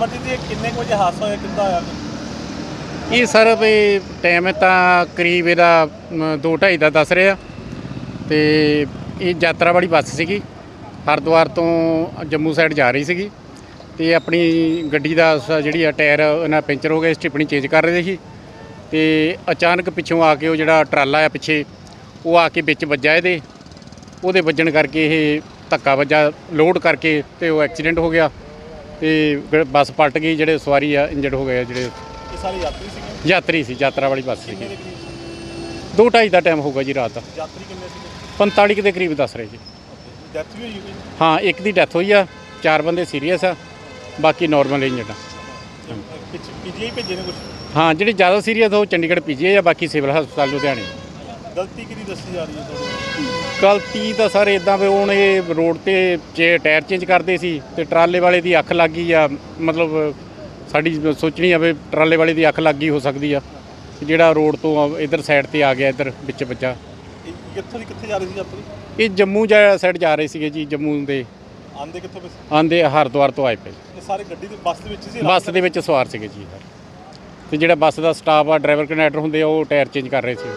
ਮਰਜ਼ੀ ਜੀ ਇਹ ਕਿੰਨੇ ਕੁ ਵਜੇ ਹਾਦਸਾ ਹੋਇਆ, ਕਿੱਦਾਂ ਹੋਇਆ? ਇਹ ਸਰ ਵੀ ਟਾਈਮ ਤਾਂ ਕਰੀਬ ਇਹਦਾ 2:30 ਦਾ ਦੱਸ ਰਿਹਾ। ਤੇ ਇਹ ਯਾਤਰਾ ਵਾਲੀ ਬੱਸ ਸੀਗੀ। ਹਰਿਦੁਆਰ ਤੋਂ ਜੰਮੂ ਸਾਈਡ ਜਾ ਰਹੀ ਸੀਗੀ। ਤੇ ਆਪਣੀ ਗੱਡੀ ਦਾ ਸ- ਜਿਹੜੀ ਆ ਟਾਇਰ ਇਹਨਾਂ ਪੈਂਚਰ ਹੋ ਗਿਆ ਸਟਿਪਣੀ ਚੇਂਜ ਕਰ ਰਹੇ ਸੀ। ਤੇ ਅਚਾਨਕ ਪਿੱਛੋਂ ਆ ਕੇ ਉਹ ਜਿਹੜਾ ਟਰਾਲਾ ਆ ਪਿੱਛੇ, ਉਹ ਆ ਕੇ ਵਿੱਚ ਵੱਜਾ ਇਹਦੇ। ਉਹਦੇ ਵੱਜਣ ਕਰਕੇ ਇਹ ਧੱਕਾ ਵੱਜਾ ਲੋਡ ਕਰਕੇ ਤੇ ਉਹ ਐਕਸੀਡੈਂਟ ਹੋ ਗਿਆ। ਤੇ ਗ- ਬੱਸ ਪਲਟ ਗਈ ਜਿਹੜੇ ਸਵਾਰੀ ਆ ਇੰਜਰਡ ਹੋ ਗਏ ਆ ਜਿਹੜੇ। ਇਹ ਸਾਰੇ ਯਾਤਰੀ ਸੀਗੇ? ਯਾਤਰੀ ਸੀ ਯਾਤਰਾ ਵਾਲੀ ਬੱਸ ਕਿੰਨੇ ਸੀਗੀ। ਦੇ ਕਰੀਬ ਦੋ ਢਾਈ ਦਾ ਟਾਈਮ ਹੋਊਗਾ ਜੀ ਰਾਤ ਦਾ। ਯਾਤਰੀ ਕਿੰਨੇ ਸੀਗੇ? 45 ਕੁ ਦੇ ਕਰੀਬ ਦੱਸ ਰਹੇ ਜੀ। ਡੈਥ ਵੀ ਹੋਈ ਕੋਈ? ਹਾਂ ਇੱਕ ਦੀ ਡੈਥ ਹੋਈ ਆ ਚਾਰ ਬੰਦੇ ਸੀਰੀਅਸ ਆ ਬਾਕੀ ਨਾਰਮਲ ਇੰਜਰਡ ਆ। ਪਿੱਛੇ ਪੀਜੀਆਈ ਭੇਜੇ ਨੇ ਕੁਝ ਹਾਂ ਜਿਹੜੇ ਜ਼ਿਆਦਾ ਸੀਰੀਅਸ ਉਹ ਚੰਡੀਗੜ੍ਹ ਪੀਜੀਏ ਆ ਬਾਕੀ ਸਿਵਲ ਹਸਪਤਾਲ ਲੁਧਿਆਣੇ। ਗਲਤੀ ਕਿਹਦੀ ਦੱਸੀ ਜਾ ਰਹੀ ਹੈ ਤੁਹਾਡੀ? ਗਲਤੀ ਤਾਂ ਸਰ ਇਦਾਂ ਵੀ ਹੁਣ ਇਹ ਰੋਡ ਤੇ ਜੇ ਟਾਇਰ ਚੇਂਜ ਕਰਦੇ ਸੀ ਤੇ ਟਰਾਲੇ ਵਾਲੇ ਦੀ ਅੱਖ ਲੱਗ ਗਈ ਆ ਮਤਲਬ ਸਾਡੀ ਸੋਚਣੀ ਆ ਵੀ ਟਰਾਲੇ ਵਾਲੇ ਦੀ ਅੱਖ ਲੱਗ ਗਈ ਹੋ ਸਕਦੀ ਆ। ਜਿਹੜਾ ਰੋਡ ਤੋਂ ਇਧਰ ਸਾਈਡ ਤੇ ਆ ਗਿਆ ਇਧਰ ਵਿੱਚ ਵੱਜਾ ਇਹ ਕਿੱਥੋਂ ਦੀ ਕਿੱਥੇ ਜਾ ਰਹੀ ਸੀ ਯਾਤਰੀ ਇਹ ਜੰਮੂ ਸਾਈਡ ਜਾ ਰਹੇ ਸੀਗੇ ਜੀ ਜੰਮੂ ਦੇ। ਆਂਦੇ ਕਿੱਥੋਂ ਪਏ ਸੀ? ਆਂਦੇ ਹਰਿਦੁਆਰ ਤੋਂ ਆਏ ਪਏ ਇਹ ਸਾਰੇ ਗੱਡੀ ਦੇ ਬੱਸ ਦੇ ਵਿੱਚ ਸੀ? ਬੱਸ ਦੇ ਵਿੱਚ ਸਵਾਰ ਸੀਗੇ ਜੀ। ਸਰ ਤੇ ਜਿਹੜਾ ਬੱਸ ਦਾ ਸਟਾਫ ਆ ਡਰਾਈਵਰ ਕੰਡਕਟਰ ਹੁੰਦੇ ਆ ਉਹ ਟਾਇਰ ਚੇਂਜ ਕਰ ਰਹੇ ਸੀ।